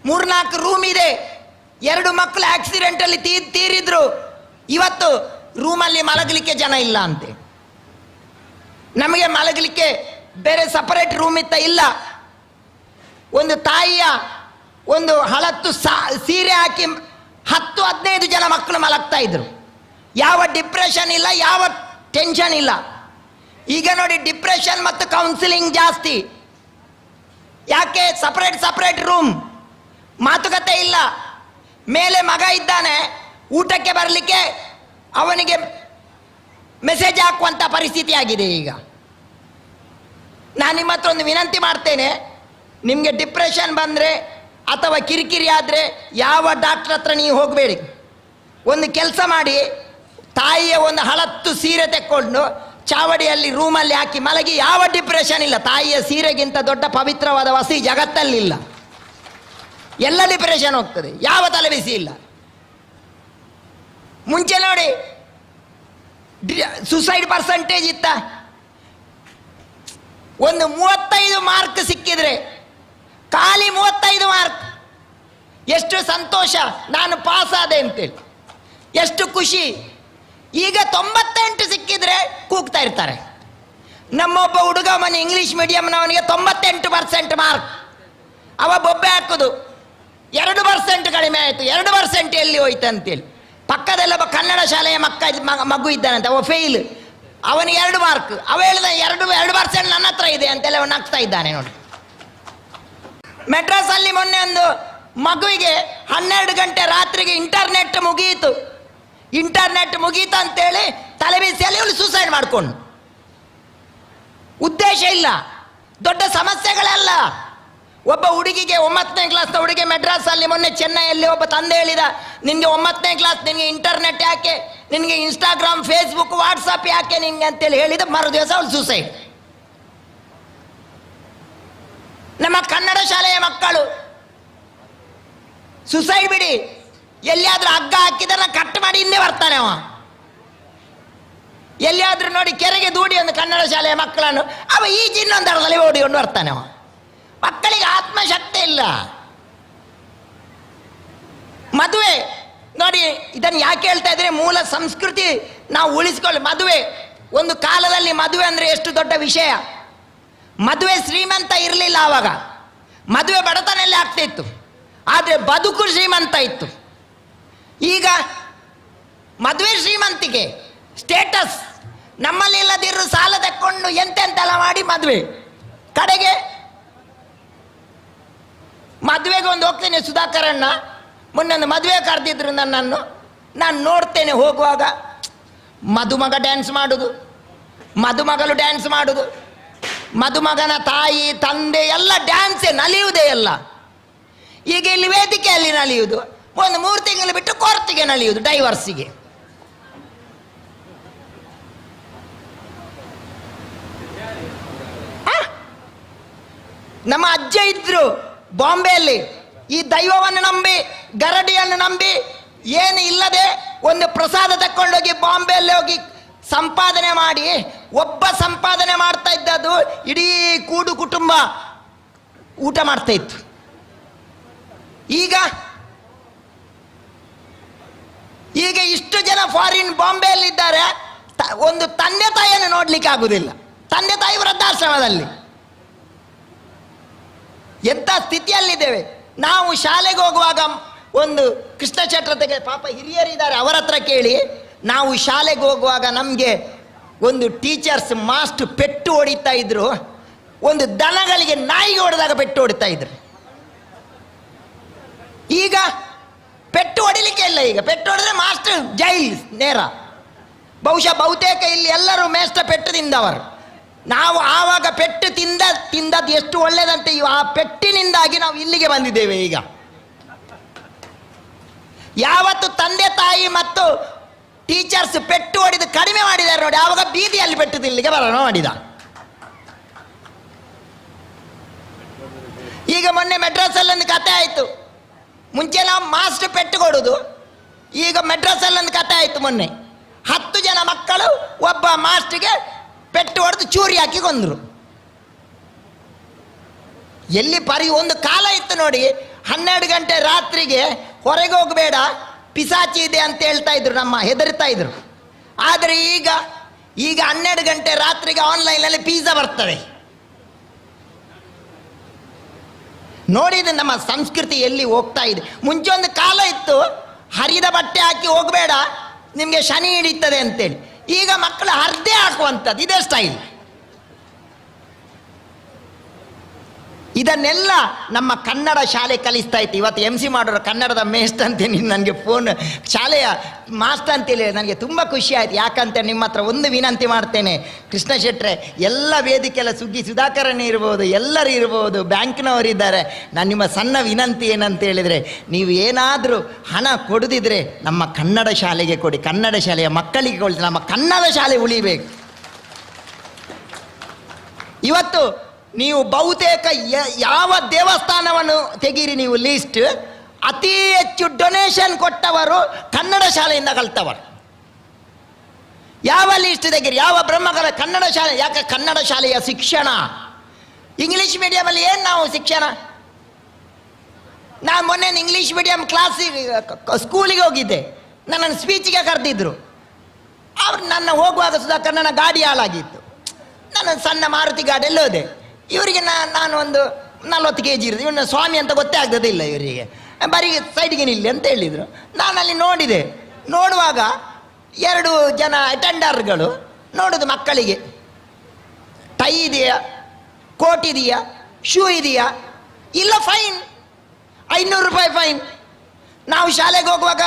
ಮೂರ್ನಾಲ್ಕು ರೂಮ್ ಇದೆ. ಎರಡು ಮಕ್ಕಳು ಆಕ್ಸಿಡೆಂಟಲ್ಲಿ ತೀ, ತೀರಿದ್ರು. ಇವತ್ತು ರೂಮಲ್ಲಿ ಮಲಗಲಿಕ್ಕೆ ಜನ ಇಲ್ಲ ಅಂತೆ. ನಮಗೆ ಮಲಗಲಿಕ್ಕೆ ಬೇರೆ ಸಪರೇಟ್ ರೂಮ್ ಇತ್ತ ಇಲ್ಲ. ಒಂದು ತಾಯಿಯ ಒಂದು ಹಳತ್ತು ಸಾ, ಸೀರೆ ಹಾಕಿ ಹತ್ತು, ಹದಿನೈದು ಜನ ಮಕ್ಕಳು ಮಲಗ್ತಾ ಇದ್ರು. ಯಾವ ಡಿಪ್ರೆಷನ್ ಇಲ್ಲ, ಯಾವ ಟೆನ್ಷನ್ ಇಲ್ಲ. ಈಗ ನೋಡಿ ಡಿಪ್ರೆಷನ್ ಮತ್ತು ಕೌನ್ಸಿಲಿಂಗ್ ಜಾಸ್ತಿ. ಯಾಕೆ? ಸಪರೇಟ್ ಸಪರೇಟ್ ರೂಮ್ ಮಾತುಕತೆ ಇಲ್ಲ. ಮೇಲೆ ಮಗ ಇದ್ದಾನೆ, ಊಟಕ್ಕೆ ಬರಲಿಕ್ಕೆ ಅವನಿಗೆ ಮೆಸೇಜ್ ಹಾಕುವಂಥ ಪರಿಸ್ಥಿತಿ ಆಗಿದೆ ಈಗ. ನಾನು ನಿಮ್ಮ ಹತ್ರ ಒಂದು ವಿನಂತಿ ಮಾಡ್ತೇನೆ, ನಿಮಗೆ ಡಿಪ್ರೆಷನ್ ಬಂದರೆ ಅಥವಾ ಕಿರಿಕಿರಿ ಆದರೆ ಯಾವ ಡಾಕ್ಟ್ರ್ ಹತ್ರ ನೀವು ಹೋಗಬೇಡಿ. ಒಂದು ಕೆಲಸ ಮಾಡಿ, ತಾಯಿಯ ಒಂದು ಹಳತ್ತು ಸೀರೆ ತೆಕ್ಕೊಂಡು ಚಾವಡಿಯಲ್ಲಿ ರೂಮಲ್ಲಿ ಹಾಕಿ ಮಲಗಿ, ಯಾವ ಡಿಪ್ರೆಷನ್ ಇಲ್ಲ. ತಾಯಿಯ ಸೀರೆಗಿಂತ ದೊಡ್ಡ ಪವಿತ್ರವಾದ ವಸಿ ಜಗತ್ತಲ್ಲಿಲ್ಲ. ಎಲ್ಲ ಡಿಪ್ರೆಷನ್ ಹೋಗ್ತದೆ. ಯಾವ ತಲೆ ಬಿಸಿ ಇಲ್ಲ. ಮುಂಚೆ ನೋಡಿ ಸುಸೈಡ್ ಪರ್ಸೆಂಟೇಜ್ ಇತ್ತ. ಒಂದು ಮೂವತ್ತೈದು ಮಾರ್ಕ್ ಸಿಕ್ಕಿದ್ರೆ, ಖಾಲಿ ಮೂವತ್ತೈದು ಮಾರ್ಕ್ ಎಷ್ಟು ಸಂತೋಷ, ನಾನು ಪಾಸ್ ಆದೆ ಅಂತೇಳಿ. ಎಷ್ಟು ಖುಷಿ. ಈಗ ತೊಂಬತ್ತೆಂಟು ಸಿಕ್ಕಿದ್ರೆ ಕೂಗ್ತಾ ಇರ್ತಾರೆ. ನಮ್ಮೊಬ್ಬ ಹುಡುಗ ಮನೆ ಇಂಗ್ಲಿಷ್ ಮೀಡಿಯಂನವನಿಗೆ ತೊಂಬತ್ತೆಂಟು ಪರ್ಸೆಂಟ್ ಮಾರ್ಕ್ ಅವ ಬೊಬ್ಬೆ ಹಾಕುದು. ಎರಡು ಪರ್ಸೆಂಟ್ ಕಡಿಮೆ ಆಯಿತು. ಎರಡು ಪರ್ಸೆಂಟ್ ಎಲ್ಲಿ ಹೋಯ್ತು ಅಂತೇಳಿ ಪಕ್ಕದಲ್ಲೊಬ್ಬ ಕನ್ನಡ ಶಾಲೆಯ ಮಕ್ಕ ಮಗ- ಇದ್ದಾನಂತೆ, ಅವ ಫೇಲ್ ಅವನು ಎರಡು ಮಾರ್ಕ್ ಅವ ಹೇಳಿದ ಎರಡು ಎರಡು ಪರ್ಸೆಂಟ್ ನನ್ನ ಹತ್ರ ಇದೆ ಅಂತೆಲ್ಲ ಅವನು ನಗ್ತಾ ಇದ್ದಾನೆ ನೋಡಿ. ಮೆಡ್ರಾಸ್ ಅಲ್ಲಿ ಮೊನ್ನೆ ಒಂದು ಮಗುವಿಗೆ ಹನ್ನೆರಡು ಗಂಟೆ ರಾತ್ರಿಗೆ ಇಂಟರ್ನೆಟ್ ಮುಗಿಯಿತು ಇಂಟರ್ನೆಟ್ ಮುಗೀತು ಅಂತೇಳಿ ತಲೆಬಿಸಿಯಲ್ಲಿ ಇವಳು ಸೂಸೈಡ್ ಮಾಡಿಕೊಂಡು ಉದ್ದೇಶ ಇಲ್ಲ. ದೊಡ್ಡ ಸಮಸ್ಯೆಗಳಲ್ಲ. ಒಬ್ಬ ಹುಡುಗಿಗೆ ಒಂಬತ್ತನೇ ಕ್ಲಾಸ್ನ ಹುಡುಗಿ ಮೆಡ್ರಾಸಲ್ಲಿ ಮೊನ್ನೆ ಚೆನ್ನೈಯಲ್ಲಿ ಒಬ್ಬ ತಂದೆ ಹೇಳಿದ, ನಿನಗೆ ಒಂಬತ್ತನೇ ಕ್ಲಾಸ್ ನಿನಗೆ ಇಂಟರ್ನೆಟ್ ಯಾಕೆ? ನಿನಗೆ ಇನ್ಸ್ಟಾಗ್ರಾಮ್ ಫೇಸ್ಬುಕ್ ವಾಟ್ಸಪ್ ಯಾಕೆ ನಿನಗೆ? ಅಂತೇಳಿ ಹೇಳಿದ ಮರು ದಿವಸ ಅವಳು ಸೂಸೈಡ್ ನಮ್ಮ ಕನ್ನಡ ಶಾಲೆಯ ಮಕ್ಕಳು ಸುಸೈಡ್ ಬಿಡಿ. ಎಲ್ಲಿಯಾದ್ರೂ ಹಗ್ಗ ಹಾಕಿದ್ರೆ ಕಟ್ ಮಾಡಿ ಹಿಂದೆ ಬರ್ತಾನೆ ಅವ. ಎಲ್ಲಿಯಾದ್ರೂ ನೋಡಿ ಕೆರೆಗೆ ದೂಡಿ ಒಂದು ಕನ್ನಡ ಶಾಲೆಯ ಮಕ್ಕಳನ್ನು, ಅವ ಈ ಜಿನ್ನೊಂದು ಅರ್ಧದಲ್ಲಿ ಓಡಿಕೊಂಡು ಬರ್ತಾನೆ ಅವ. ಮಕ್ಕಳಿಗೆ ಆತ್ಮಶಕ್ತಿ ಇಲ್ಲ. ಮದುವೆ, ನೋಡಿ ಇದನ್ನು ಯಾಕೆ ಹೇಳ್ತಾ ಇದ್ರೆ ಮೂಲ ಸಂಸ್ಕೃತಿ ನಾವು ಉಳಿಸ್ಕೊಳ್ಳಿ. ಮದುವೆ, ಒಂದು ಕಾಲದಲ್ಲಿ ಮದುವೆ ಅಂದರೆ ಎಷ್ಟು ದೊಡ್ಡ ವಿಷಯ. ಮದುವೆ ಶ್ರೀಮಂತ ಇರಲಿಲ್ಲ ಆವಾಗ. ಮದುವೆ ಬಡತನಲ್ಲಿ ಆಗ್ತಿತ್ತು. ಆದರೆ ಬದುಕು ಶ್ರೀಮಂತ ಇತ್ತು. ಈಗ ಮದುವೆ ಶ್ರೀಮಂತಿಗೆ ಸ್ಟೇಟಸ್ ನಮ್ಮಲ್ಲಿ ಇಲ್ಲದಿರು ಸಾಲ ತಕ್ಕೊಂಡು ಎಂತೆಂತೆಲ್ಲ ಮಾಡಿ ಮದುವೆ. ಕಡೆಗೆ ಮದುವೆಗೆ ಒಂದು ಹೋಗ್ತೇನೆ ಸುಧಾಕರಣ್ಣ. ಮೊನ್ನೆ ಒಂದು ಮದುವೆ ಕರೆದಿದ್ರು ನನ್ನನ್ನು. ನಾನು ನೋಡ್ತೇನೆ ಹೋಗುವಾಗ. ಮದುಮಗ ಡ್ಯಾನ್ಸ್ ಮಾಡುದು. ಮದುಮಗಳು ಡ್ಯಾನ್ಸ್ ಮಾಡುದು. ಮದುಮಗನ ತಾಯಿ, ತಂದೆ ಎಲ್ಲ ಡ್ಯಾನ್ಸೇ ನಲಿಯುವುದೇ ಎಲ್ಲ ಈಗ ಇಲ್ಲಿ ವೇದಿಕೆಯಲ್ಲಿ ನಲಿಯುವುದು ಒಂದು ಮೂರು ತಿಂಗಳು ಬಿಟ್ಟು ಕೋರ್ತಿಗೆ ನಲಿಯುವುದು ಡೈವರ್ಸಿಗೆ? ನಮ್ಮ ಅಜ್ಜ ಇದ್ರು. ಬಾಂಬೆಯಲ್ಲಿ ಈ ದೈವವನ್ನು ನಂಬಿ, ಗರಡಿಯನ್ನು ನಂಬಿ ಏನು ಇಲ್ಲದೆ ಒಂದು ಪ್ರಸಾದ ತಕ್ಕೊಂಡೋಗಿ ಬಾಂಬೆಯಲ್ಲಿ ಹೋಗಿ ಸಂಪಾದನೆ ಮಾಡಿ, ಒಬ್ಬ ಸಂಪಾದನೆ ಮಾಡ್ತಾ ಇದ್ದದ್ದು ಇಡೀ ಕೂಡು ಕುಟುಂಬ ಊಟ ಮಾಡ್ತಾ ಇತ್ತು. ಈಗ ಈಗ ಇಷ್ಟು ಜನ ಫಾರಿನ್ ಬಾಂಬೆಯಲ್ಲಿದ್ದಾರೆ ಒಂದು ತಂದೆ ತಾಯಿಯನ್ನು ನೋಡ್ಲಿಕ್ಕೆ ಆಗುದಿಲ್ಲ. ತಂದೆ ತಾಯಿ ವೃದ್ಧಾಶ್ರಮದಲ್ಲಿ. ಎಂಥ ಸ್ಥಿತಿಯಲ್ಲಿದ್ದೇವೆ? ನಾವು ಶಾಲೆಗೆ ಹೋಗುವಾಗ ಒಂದು ಕೃಷ್ಣ ಚಟ್ರತೆಗೆ ಪಾಪ ಹಿರಿಯರಿದ್ದಾರೆ ಅವರ ಹತ್ರ ಕೇಳಿ. ನಾವು ಶಾಲೆಗೆ ಹೋಗುವಾಗ ನಮಗೆ ಒಂದು ಟೀಚರ್ಸ್ ಮಾಸ್ಟ್ ಪೆಟ್ಟು ಹೊಡಿತಾ ಇದ್ರು. ಒಂದು ದನಗಳಿಗೆ ನಾಯಿಗೆ ಹೊಡೆದಾಗ ಪೆಟ್ಟು ಹೊಡಿತಾ ಇದ್ರು. ಈಗ ಪೆಟ್ಟು ಹೊಡಿಲಿಕ್ಕೆ ಇಲ್ಲ ಈಗ. ಪೆಟ್ಟು ಹೊಡೆದ್ರೆ ಮಾಸ್ಟರ್ ಜೈಲ್ ನೇರ. ಬಹುಶಃ ಬಹುತೇಕ ಇಲ್ಲಿ ಎಲ್ಲರೂ ಮೇಷ್ಟ ಪೆಟ್ಟು ತಿಂದವರು. ನಾವು ಆವಾಗ ಪೆಟ್ಟು ತಿಂದ, ತಿಂದದ್ದು ಎಷ್ಟು ಒಳ್ಳೇದಂತೆ ಇವು ಆ ಪೆಟ್ಟಿನಿಂದಾಗಿ ನಾವು ಇಲ್ಲಿಗೆ ಬಂದಿದ್ದೇವೆ ಈಗ. ಯಾವತ್ತು ತಂದೆ ತಾಯಿ ಮತ್ತು ಟೀಚರ್ಸ್ ಪೆಟ್ಟು ಹೊಡೆದು ಕಡಿಮೆ ಮಾಡಿದ್ದಾರೆ ನೋಡಿ, ಆವಾಗ ಬೀದಿಯಲ್ಲಿ ಪೆಟ್ಟು ಇಲ್ಲಿಗೆ ಬರೋಣ ಮಾಡಿದ. ಈಗ ಮೊನ್ನೆ ಮೆಡ್ರಾಸಲ್ಲಿ ಒಂದು ಕತೆ ಆಯಿತು. ಮುಂಚೆ ನಾವು ಮಾಸ್ಟರ್ ಪೆಟ್ಟು ಕೊಡುದು, ಈಗ ಮೆಡ್ರಾಸಲ್ಲಿ ಒಂದು ಕತೆ ಆಯಿತು ಮೊನ್ನೆ. ಹತ್ತು ಜನ ಮಕ್ಕಳು ಒಬ್ಬ ಮಾಸ್ಟ್ರಿಗೆ ಪೆಟ್ಟು ಹೊಡೆದು ಚೂರಿ ಹಾಕಿ ಕೊಂದರು. ಎಲ್ಲಿ ಪರಿ ಒಂದು ಕಾಲ ಇತ್ತು ನೋಡಿ, ಹನ್ನೆರಡು ಗಂಟೆ ರಾತ್ರಿಗೆ ಹೊರಗೆ ಹೋಗಬೇಡ, ಪಿಸಾಚಿ ಇದೆ ಅಂತ ಹೇಳ್ತಾ ಇದ್ರು, ನಮ್ಮ ಹೆದರ್ತಾ ಇದ್ರು. ಆದರೆ ಈಗ ಈಗ ಹನ್ನೆರಡು ಗಂಟೆ ರಾತ್ರಿಗೆ ಆನ್ಲೈನಲ್ಲಿ ಪಿಜ್ಜಾ ಬರ್ತವೆ ನೋಡಿದ ನಮ್ಮ ಸಂಸ್ಕೃತಿ ಎಲ್ಲಿ ಹೋಗ್ತಾ ಇದೆ. ಮುಂಚೆ ಒಂದು ಕಾಲ ಇತ್ತು, ಹರಿದ ಬಟ್ಟೆ ಹಾಕಿ ಹೋಗಬೇಡ, ನಿಮಗೆ ಶನಿ ಹಿಡಿತದೆ ಅಂತೇಳಿ. ಈಗ ಮಕ್ಕಳು ಹರ್ದೆ ಹಾಕುವಂಥದ್ದು ಇದೇ ಸ್ಟೈಲ್ ಇದನ್ನೆಲ್ಲ ನಮ್ಮ ಕನ್ನಡ ಶಾಲೆ ಕಲಿಸ್ತಾ ಇತ್ತು. ಇವತ್ತು ಎಂ ಸಿ ಮಾಡೋರು ಕನ್ನಡದ ಮೇಸ್ಟ್ ಅಂತ ನೀನು ನನಗೆ ಫೋನ್ ಶಾಲೆಯ ಮಾಸ್ಟರ್ ಅಂತೇಳಿ ನನಗೆ ತುಂಬ ಖುಷಿ ಆಯಿತು. ಯಾಕಂತ ನಿಮ್ಮ ಹತ್ರ ಒಂದು ವಿನಂತಿ ಮಾಡ್ತೇನೆ. ಕೃಷ್ಣ ಶೆಟ್ರೆ ಎಲ್ಲ ವೇದಿಕೆಲ್ಲ ಸುಗ್ಗಿ ಸುಧಾಕರನೇ ಇರ್ಬೋದು, ಎಲ್ಲರೂ ಇರ್ಬೋದು ಬ್ಯಾಂಕ್ನವರಿದ್ದಾರೆ ನಾನು ನಿಮ್ಮ ಸಣ್ಣ ವಿನಂತಿ ಏನಂತ ಹೇಳಿದರೆ, ನೀವು ಏನಾದರೂ ಹಣ ಕೊಡದಿದ್ರೆ ನಮ್ಮ ಕನ್ನಡ ಶಾಲೆಗೆ ಕೊಡಿ. ಕನ್ನಡ ಶಾಲೆಯ ಮಕ್ಕಳಿಗೆ ಕೊಡಿ. ನಮ್ಮ ಕನ್ನಡ ಶಾಲೆ ಉಳಿಬೇಕು. ಇವತ್ತು ನೀವು ಬಹುತೇಕ ಯಾವ ದೇವಸ್ಥಾನವನ್ನು ತೆಗೀರಿ ನೀವು ಲೀಸ್ಟ್ ಅತಿ ಹೆಚ್ಚು ಡೊನೇಷನ್ ಕೊಟ್ಟವರು ಕನ್ನಡ ಶಾಲೆಯಿಂದ ಕಲ್ತವರು. ಯಾವ ಲೀಸ್ಟ್ ತೆಗೀರಿ? ಯಾವ ಬ್ರಹ್ಮಕರ ಕನ್ನಡ ಶಾಲೆ? ಯಾಕೆ ಕನ್ನಡ ಶಾಲೆಯ ಶಿಕ್ಷಣ? ಇಂಗ್ಲಿಷ್ ಮೀಡಿಯಮಲ್ಲಿ ಏನು ನಾವು ಶಿಕ್ಷಣ? ನಾನು ಮೊನ್ನೆ ಇಂಗ್ಲಿಷ್ ಮೀಡಿಯಂ ಕ್ಲಾಸಿಗೆ ಸ್ಕೂಲಿಗೆ ಹೋಗಿದ್ದೆ. ನನ್ನನ್ನು ಸ್ಪೀಚಿಗೆ ಕರೆದಿದ್ರು. ಅವ್ರು ನನ್ನ ಹೋಗುವಾಗ ಸುಧಾಕರ್ ನನ್ನ ಗಾಡಿ ಹಾಳಾಗಿತ್ತು. ನಾನು ಸಣ್ಣ ಮಾರುತಿ ಗಾಡಿಯಲ್ಲಿ ಹೋದೆ. ಇವರಿಗೆ ನಾ ನಾನು ಒಂದು ನಲ್ವತ್ತು ಕೆ ಜಿ ಇರೋದು. ಇವನ್ನ ಸ್ವಾಮಿ ಅಂತ ಗೊತ್ತೇ ಆಗ್ತದಿಲ್ಲ ಇವರಿಗೆ. ಬರೀ ಸೈಡ್ಗೆ ನಿಲ್ಲಿ ಅಂತ ಹೇಳಿದರು. ನಾನು ಅಲ್ಲಿ ನೋಡಿದೆ. ನೋಡುವಾಗ ಎರಡು ಜನ ಅಟೆಂಡರ್ಗಳು ನೋಡೋದು ಮಕ್ಕಳಿಗೆ. ಟೈ ಇದೆಯಾ? ಕೋಟ್ ಇದೆಯಾ? ಶೂ ಇದೆಯಾ? ಇಲ್ಲ ಫೈನ್ ಐನೂರು ರೂಪಾಯಿ ಫೈನ್ ನಾವು ಶಾಲೆಗೆ ಹೋಗುವಾಗ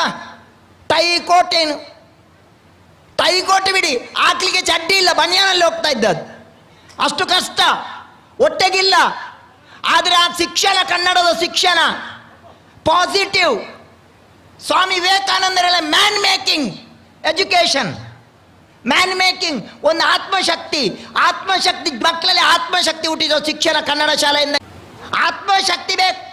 ಟೈ ಕೋಟ್ ಏನು? ಟೈ ಕೋಟ್ ಬಿಡಿ. ಹಾಕ್ಲಿಕ್ಕೆ ಚಡ್ಡಿ ಇಲ್ಲ. ಬನಿಯಾನಲ್ಲಿ ಹೋಗ್ತಾ ಇದ್ದದ್ದು. ಅಷ್ಟು ಕಷ್ಟ. ಹೊಟ್ಟೆಗಿಲ್ಲ ಆದರೆ ಆ ಶಿಕ್ಷಣ, ಕನ್ನಡದ ಶಿಕ್ಷಣ positive Swami ವಿವೇಕಾನಂದರೆಲ್ಲ man making education man making ಒಂದು ಆತ್ಮಶಕ್ತಿ. ಆತ್ಮಶಕ್ತಿ ಮಕ್ಕಳಲ್ಲಿ ಆತ್ಮಶಕ್ತಿ ಹುಟ್ಟಿದ್ದು ಶಿಕ್ಷಣ ಕನ್ನಡ ಶಾಲೆಯಿಂದ. ಆತ್ಮಶಕ್ತಿ ಬೇಕು.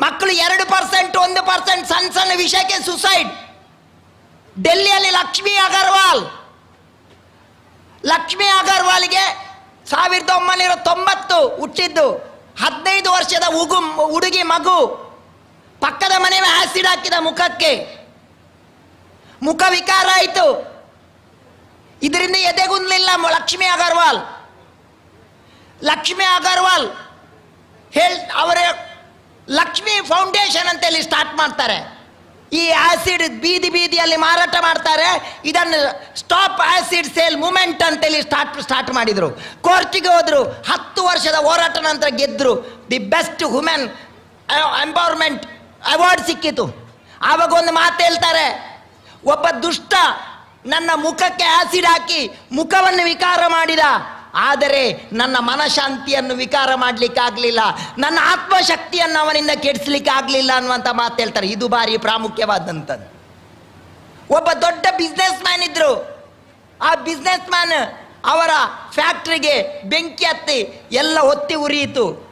ಮಕ್ಕಳು ಎರಡು ಪರ್ಸೆಂಟ್ ಒಂದು ಪರ್ಸೆಂಟ್ ಸಣ್ಣ ಸಣ್ಣ ವಿಷಯಕ್ಕೆ ಸುಸೈಡ್ ಡೆಲ್ಲಿಯಲ್ಲಿ ಲಕ್ಷ್ಮಿ ಅಗರ್ವಾಲ್. ಲಕ್ಷ್ಮಿ ಅಗರ್ವಾಲ್ಗೆ ಸಾವಿರದ ಒಂಬೈನೂರ ತೊಂಬತ್ತು ಹುಟ್ಟಿದ್ದು ಹದಿನೈದು ವರ್ಷದ ಉಗು ಹುಡುಗಿ ಮಗು. ಪಕ್ಕದ ಮನೆ ಆಸಿಡ್ ಹಾಕಿದ ಮುಖಕ್ಕೆ. ಮುಖ ವಿಕಾರ ಆಯಿತು. ಇದರಿಂದ ಎದೆಗುಂದಲಿಲ್ಲ ಲಕ್ಷ್ಮಿ ಅಗರ್ವಾಲ್. ಲಕ್ಷ್ಮಿ ಅಗರ್ವಾಲ್ ಹೇಳ್ ಅವರ ಲಕ್ಷ್ಮಿ ಫೌಂಡೇಶನ್ ಅಂತೇಳಿ ಸ್ಟಾರ್ಟ್ ಮಾಡ್ತಾರೆ. ಈ ಆಸಿಡ್ ಬೀದಿ ಬೀದಿಯಲ್ಲಿ ಮಾರಾಟ ಮಾಡ್ತಾರೆ. ಇದನ್ನು ಸ್ಟಾಪ್ ಆಸಿಡ್ ಸೇಲ್ ಮೂಮೆಂಟ್ ಅಂತೇಳಿ ಸ್ಟಾರ್ಟ್ ಸ್ಟಾರ್ಟ್ ಮಾಡಿದರು. ಕೋರ್ಟಿಗೆ ಹೋದರು. ಹತ್ತು ವರ್ಷದ ಹೋರಾಟ ನಂತರ ಗೆದ್ದರು the best women empowerment award ಸಿಕ್ಕಿತು. ಆವಾಗ ಒಂದು ಮಾತು ಹೇಳ್ತಾರೆ. ಒಬ್ಬ ದುಷ್ಟ ನನ್ನ ಮುಖಕ್ಕೆ ಆಸಿಡ್ ಹಾಕಿ ಮುಖವನ್ನು ವಿಕಾರ ಮಾಡಿದ. ಆದರೆ ನನ್ನ ಮನಶಾಂತಿಯನ್ನು ವಿಕಾರ ಮಾಡಲಿಕ್ಕೆ ಆಗಲಿಲ್ಲ ನನ್ನ ಆತ್ಮಶಕ್ತಿಯನ್ನು ಅವನಿಂದ ಕೆಡಿಸ್ಲಿಕ್ಕೆ ಆಗಲಿಲ್ಲ ಅನ್ನುವಂಥ ಮಾತು ಹೇಳ್ತಾರೆ. ಇದು ಭಾರಿ ಪ್ರಾಮುಖ್ಯವಾದಂಥದ್ದು. ಒಬ್ಬ ದೊಡ್ಡ ಬಿಸ್ನೆಸ್ ಮ್ಯಾನ್ ಇದ್ರು. ಆ ಬಿಸ್ನೆಸ್ ಮ್ಯಾನ್ ಅವರ ಫ್ಯಾಕ್ಟ್ರಿಗೆ ಬೆಂಕಿ ಹತ್ತಿ ಎಲ್ಲ ಒತ್ತಿ ಉರಿಯಿತು.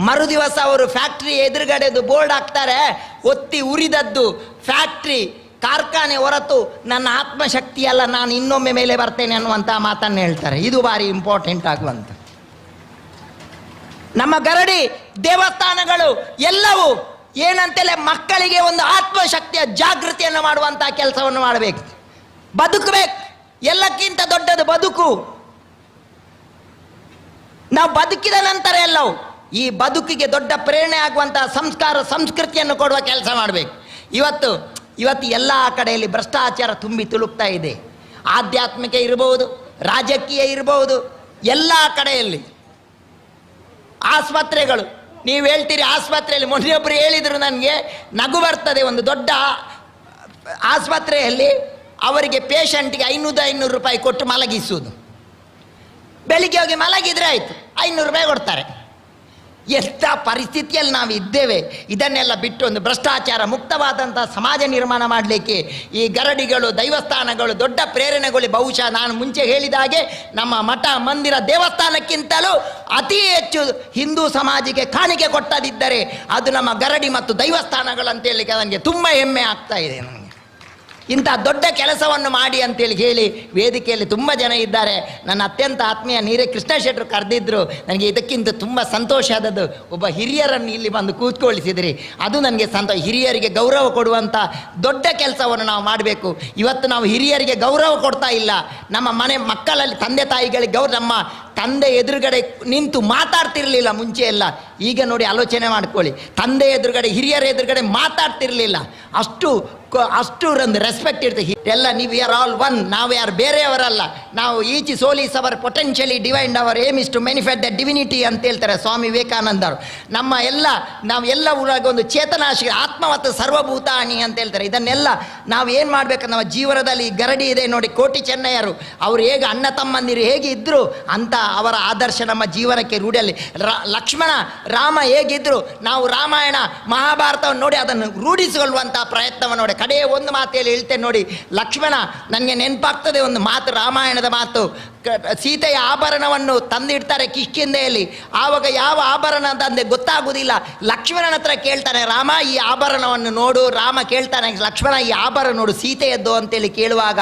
ಮರುದಿವಸ ಅವರು ಫ್ಯಾಕ್ಟ್ರಿ ಎದುರುಗಡೆದು ಬೋರ್ಡ್ ಹಾಕ್ತಾರೆ. ಒತ್ತಿ ಉರಿದದ್ದು ಫ್ಯಾಕ್ಟ್ರಿ ಕಾರ್ಖಾನೆ ಹೊರತು ನನ್ನ ಆತ್ಮಶಕ್ತಿಯಲ್ಲ ನಾನು ಇನ್ನೊಮ್ಮೆ ಮೇಲೆ ಬರ್ತೇನೆ ಅನ್ನುವಂಥ ಮಾತನ್ನು ಹೇಳ್ತಾರೆ. ಇದು ಭಾರಿ ಇಂಪಾರ್ಟೆಂಟ್ ಆಗುವಂಥ ನಮ್ಮ ಗರಡಿ ದೇವಸ್ಥಾನಗಳು ಎಲ್ಲವೂ ಏನಂತೇಳಿ ಮಕ್ಕಳಿಗೆ ಒಂದು ಆತ್ಮಶಕ್ತಿಯ ಜಾಗೃತಿಯನ್ನು ಮಾಡುವಂಥ ಕೆಲಸವನ್ನು ಮಾಡಬೇಕು. ಬದುಕಬೇಕು. ಎಲ್ಲಕ್ಕಿಂತ ದೊಡ್ಡದು ಬದುಕು. ನಾವು ಬದುಕಿದ ನಂತರ ಎಲ್ಲವೂ ಈ ಬದುಕಿಗೆ ದೊಡ್ಡ ಪ್ರೇರಣೆ ಆಗುವಂತಹ ಸಂಸ್ಕಾರ, ಸಂಸ್ಕೃತಿಯನ್ನು ಕೊಡುವ ಕೆಲಸ ಮಾಡಬೇಕು. ಇವತ್ತು ಇವತ್ತು ಎಲ್ಲ ಕಡೆಯಲ್ಲಿ ಭ್ರಷ್ಟಾಚಾರ ತುಂಬಿ ತುಳುಕ್ತಾ ಇದೆ. ಆಧ್ಯಾತ್ಮಿಕ ಇರಬಹುದು ರಾಜಕೀಯ ಇರಬಹುದು ಎಲ್ಲ ಕಡೆಯಲ್ಲಿ. ಆಸ್ಪತ್ರೆಗಳು, ನೀವು ಹೇಳ್ತೀರಿ ಆಸ್ಪತ್ರೆಯಲ್ಲಿ ಮೊನ್ನೆಯೊಬ್ಬರು ಹೇಳಿದರು ನನಗೆ, ನಗು ಬರ್ತದೆ ಒಂದು ದೊಡ್ಡ ಆಸ್ಪತ್ರೆಯಲ್ಲಿ ಅವರಿಗೆ ಪೇಷಂಟ್ಗೆ ಐನೂರು ಐನೂರು ರೂಪಾಯಿ ಕೊಟ್ಟು ಮಲಗಿಸುವುದು. ಬೆಳಿಗ್ಗೆ ಹೋಗಿ ಮಲಗಿದ್ರೆ ಆಯಿತು, ಐನೂರು ರೂಪಾಯಿ ಕೊಡ್ತಾರೆ. ಎಂಥ ಪರಿಸ್ಥಿತಿಯಲ್ಲಿ ನಾವು ಇದ್ದೇವೆ, ಇದನ್ನೆಲ್ಲ ಬಿಟ್ಟು ಒಂದು ಭ್ರಷ್ಟಾಚಾರ ಮುಕ್ತವಾದಂಥ ಸಮಾಜ ನಿರ್ಮಾಣ ಮಾಡಲಿಕ್ಕೆ ಈ ಗರಡಿಗಳು, ದೈವಸ್ಥಾನಗಳು, ದೊಡ್ಡ ಪ್ರೇರಣೆಗಳು, ಬಹುಶಃ ನಾನು ಮುಂಚೆ ಹೇಳಿದ ಹಾಗೆ ನಮ್ಮ ಮಠ, ಮಂದಿರ, ದೇವಸ್ಥಾನಕ್ಕಿಂತಲೂ ಅತಿ ಹೆಚ್ಚು ಹಿಂದೂ ಸಮಾಜಕ್ಕೆ ಕಾಣಿಕೆ ಕೊಟ್ಟದಿದ್ದರೆ ಅದು ನಮ್ಮ ಗರಡಿ ಮತ್ತು ದೈವಸ್ಥಾನಗಳು ಅಂತ ಹೇಳಲಿಕ್ಕೆ ನನಗೆ ತುಂಬ ಹೆಮ್ಮೆ ಆಗ್ತಾ ಇದೆ. ಇಂಥ ದೊಡ್ಡ ಕೆಲಸವನ್ನು ಮಾಡಿ ಅಂತೇಳಿ ಹೇಳಿ ವೇದಿಕೆಯಲ್ಲಿ ತುಂಬ ಜನ ಇದ್ದಾರೆ. ನನ್ನ ಅತ್ಯಂತ ಆತ್ಮೀಯ ನೀರೇ ಕೃಷ್ಣ ಶೆಟ್ಟರು ಕರೆದಿದ್ದರು ನನಗೆ ಇದಕ್ಕಿಂತ ತುಂಬ ಸಂತೋಷ ಆದದ್ದು, ಒಬ್ಬ ಹಿರಿಯರನ್ನು ಇಲ್ಲಿ ಬಂದು ಕೂತ್ಕೊಳ್ಳಿಸಿದಿರಿ ಅದು ನನಗೆ ಸಂತೋಷ ಹಿರಿಯರಿಗೆ ಗೌರವ ಕೊಡುವಂಥ ದೊಡ್ಡ ಕೆಲಸವನ್ನು ನಾವು ಮಾಡಬೇಕು. ಇವತ್ತು ನಾವು ಹಿರಿಯರಿಗೆ ಗೌರವ ಕೊಡ್ತಾ ಇಲ್ಲ. ನಮ್ಮ ಮನೆ ಮಕ್ಕಳಲ್ಲಿ, ತಂದೆ ತಾಯಿಗಳಿಗೆ ಗೌರವ ನಮ್ಮ ತಂದೆ ಎದುರುಗಡೆ ನಿಂತು ಮಾತಾಡ್ತಿರಲಿಲ್ಲ ಮುಂಚೆ ಎಲ್ಲ. ಈಗ ನೋಡಿ ಆಲೋಚನೆ ಮಾಡ್ಕೊಳ್ಳಿ. ತಂದೆ ಎದುರುಗಡೆ, ಹಿರಿಯರ ಎದುರುಗಡೆ ಮಾತಾಡ್ತಿರಲಿಲ್ಲ. ಅಷ್ಟು ಅಷ್ಟು ಒಂದು ರೆಸ್ಪೆಕ್ಟ್ ಇರ್ತದೆ. ಎಲ್ಲ ನೀವು ಆರ್ ಆಲ್ ಒನ್ ನಾವು ಯಾರು ಬೇರೆಯವರಲ್ಲ. ನಾವು each soul is hour potentially divine our aim is to manifest the divinity ಅಂತ ಹೇಳ್ತಾರೆ ಸ್ವಾಮಿ ವಿವೇಕಾನಂದರು. ನಮ್ಮ ಎಲ್ಲ, ನಾವು ಎಲ್ಲ ಊರಾಗ ಒಂದು ಚೇತನಾಶಿ ಆತ್ಮ ಮತ್ತು ಸರ್ವಭೂತಾನಿ ಅಂತ ಹೇಳ್ತಾರೆ. ಇದನ್ನೆಲ್ಲ ನಾವು ಏನು ಮಾಡಬೇಕು? ನಮ್ಮ ಜೀವನದಲ್ಲಿ ಗರಡಿ ಇದೆ ನೋಡಿ ಕೋಟಿ ಚೆನ್ನಯ್ಯರು. ಅವರು ಹೇಗೆ ಅಣ್ಣ ತಮ್ಮಂದಿರು ಹೇಗೆ ಇದ್ದರು ಅಂತ ಅವರ ಆದರ್ಶ ನಮ್ಮ ಜೀವನಕ್ಕೆ ರೂಢಿಯಲ್ಲಿ. ಲಕ್ಷ್ಮಣ, ರಾಮ ಹೇಗಿದ್ರು, ನಾವು ರಾಮಾಯಣ ಮಹಾಭಾರತವನ್ನು ನೋಡಿ ಅದನ್ನು ರೂಢಿಸಿಕೊಳ್ಳುವಂಥ ಪ್ರಯತ್ನವನ್ನು ನೋಡಿ ಕಡೆಯ ಒಂದು ಮಾತೆಯಲ್ಲಿ ಹೇಳ್ತೇನೆ ನೋಡಿ. ಲಕ್ಷ್ಮಣ ನನಗೆ ನೆನಪಾಗ್ತದೆ ಒಂದು ಮಾತು, ರಾಮಾಯಣದ ಮಾತು. ಸೀತೆಯ ಆಭರಣವನ್ನು ತಂದಿಡ್ತಾರೆ ಕಿಷ್ಕಿಂದೆಯಲ್ಲಿ ಆವಾಗ ಯಾವ ಆಭರಣ ತಂದೆ ಗೊತ್ತಾಗುವುದಿಲ್ಲ ಲಕ್ಷ್ಮಣನ ಹತ್ರ ಕೇಳ್ತಾನೆ, ರಾಮ, ಈ ಆಭರಣವನ್ನು ನೋಡು. ರಾಮ ಕೇಳ್ತಾನೆ, ಲಕ್ಷ್ಮಣ, ಈ ಆಭರಣ ನೋಡು, ಸೀತೆಯದ್ದು ಅಂತೇಳಿ ಕೇಳುವಾಗ.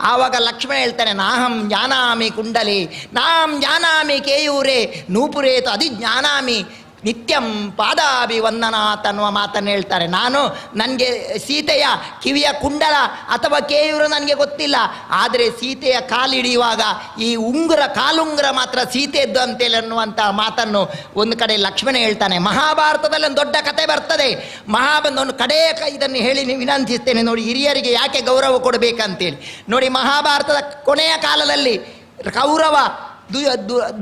ಆವಾಗ ಲಕ್ಷ್ಮಣ ಹೇಳ್ತಾನೆ, ನಾಹಂ ಜ್ಞಾನಾಮಿ ಕುಂಡಲಿ ನಾಂ ಜ್ಞಾನಾಮಿ ಕೇಯೂರೇ, ನೂಪುರೇತು ಅದಿ ಜ್ಞಾನಾಮಿ ನಿತ್ಯಂ ಪಾದಾಭಿ ವಂದನಾಥ್ ಅನ್ನುವ ಮಾತನ್ನು ಹೇಳ್ತಾರೆ. ನಾನು ನನಗೆ ಸೀತೆಯ ಕಿವಿಯ ಕುಂಡಲ ಅಥವಾ ಕೇಯೂರು ನನಗೆ ಗೊತ್ತಿಲ್ಲ. ಆದರೆ ಸೀತೆಯ ಕಾಲಿಡಿಯುವಾಗ ಈ ಉಂಗುರ ಕಾಲುಂಗುರ ಮಾತ್ರ ಸೀತೆಯದ್ದು ಅಂತೇಳಿ ಅನ್ನುವಂಥ ಮಾತನ್ನು ಒಂದು ಕಡೆ ಲಕ್ಷ್ಮಣ ಹೇಳ್ತಾನೆ. ಮಹಾಭಾರತದಲ್ಲಿ ಒಂದು ದೊಡ್ಡ ಕತೆ ಬರ್ತದೆ. ಮಹಾಬಂಧ ಒಂದು ಕಡೆಯ ಇದನ್ನು ಹೇಳಿ ನೀವು ವಿನಂತಿಸ್ತೇನೆ. ನೋಡಿ, ಹಿರಿಯರಿಗೆ ಯಾಕೆ ಗೌರವ ಕೊಡಬೇಕಂತೇಳಿ. ನೋಡಿ, ಮಹಾಭಾರತದ ಕೊನೆಯ ಕಾಲದಲ್ಲಿ ಕೌರವ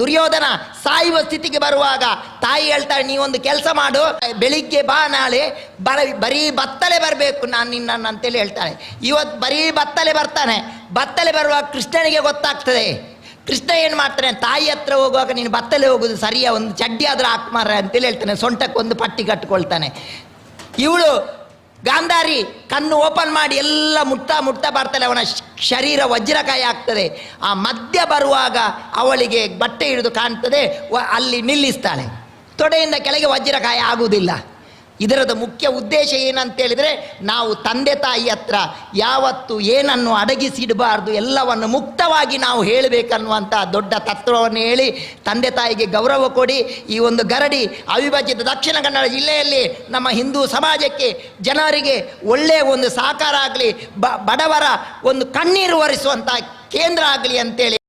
ದುರ್ಯೋಧನ ಸಾಯುವ ಸ್ಥಿತಿಗೆ ಬರುವಾಗ ತಾಯಿ ಹೇಳ್ತಾಳೆ, ನೀವೊಂದು ಕೆಲಸ ಮಾಡು, ಬೆಳಿಗ್ಗೆ ಬಾ ನಾಳೆ ಬರ ಬರೀ ಬತ್ತಲೆ ಬರಬೇಕು, ನಾನು ನಿನ್ನನ್ನು ಅಂತೇಳಿ ಹೇಳ್ತಾಳೆ. ಇವತ್ತು ಬರೀ ಬತ್ತಲೆ ಬರ್ತಾನೆ. ಬತ್ತಲೆ ಬರುವಾಗ ಕೃಷ್ಣನಿಗೆ ಗೊತ್ತಾಗ್ತದೆ. ಕೃಷ್ಣ ಏನು ಮಾಡ್ತಾನೆ, ತಾಯಿ ಹತ್ರ ಹೋಗುವಾಗ ನೀನು ಬತ್ತಲೆ ಹೋಗೋದು ಸರಿಯಾ? ಒಂದು ಚಡ್ಡಿ ಆದರೂ ಹಾಕ್ಮಾರ ಅಂತೇಳಿ ಹೇಳ್ತಾನೆ. ಸೊಂಟಕ್ಕೆ ಒಂದು ಪಟ್ಟಿ ಕಟ್ಟಿಕೊಳ್ತಾನೆ ಇವಳು ಗಾಂಧಾರಿ ಕಣ್ಣು ಓಪನ್ ಮಾಡಿ ಎಲ್ಲ ಮುಟ್ತಾ ಮುಟ್ತಾ ಬರ್ತಾಳೆ. ಅವನ ಶರೀರ ವಜ್ರಕಾಯ ಆಗ್ತದೆ. ಆ ಮಧ್ಯ ಬರುವಾಗ ಅವಳಿಗೆ ಬಟ್ಟೆ ಹಿಡಿದು ಕಾಣ್ತದೆ. ಅಲ್ಲಿ ನಿಲ್ಲಿಸ್ತಾಳೆ. ತೊಡೆಯಿಂದ ಕೆಳಗೆ ವಜ್ರಕಾಯ ಆಗುವುದಿಲ್ಲ. ಇದರದ ಮುಖ್ಯ ಉದ್ದೇಶ ಏನಂತೇಳಿದರೆ ನಾವು ತಂದೆ ತಾಯಿ ಹತ್ರ ಯಾವತ್ತು ಏನನ್ನು ಅಡಗಿಸಿಡಬಾರ್ದು ಎಲ್ಲವನ್ನು ಮುಕ್ತವಾಗಿ ನಾವು ಹೇಳಬೇಕನ್ನುವಂಥ ದೊಡ್ಡ ತತ್ವವನ್ನು ಹೇಳಿ ತಂದೆ ತಾಯಿಗೆ ಗೌರವ ಕೊಡಿ. ಈ ಒಂದು ಗರಡಿ ಅವಿಭಜಿತ ದಕ್ಷಿಣ ಕನ್ನಡ ಜಿಲ್ಲೆಯಲ್ಲಿ ನಮ್ಮ ಹಿಂದೂ ಸಮಾಜಕ್ಕೆ ಜನರಿಗೆ ಒಳ್ಳೆಯ ಒಂದು ಸಾಕಾರ ಆಗಲಿ ಬಡವರ ಒಂದು ಕಣ್ಣೀರು ಒರೆಸುವಂಥ ಕೇಂದ್ರ ಆಗಲಿ ಅಂತೇಳಿ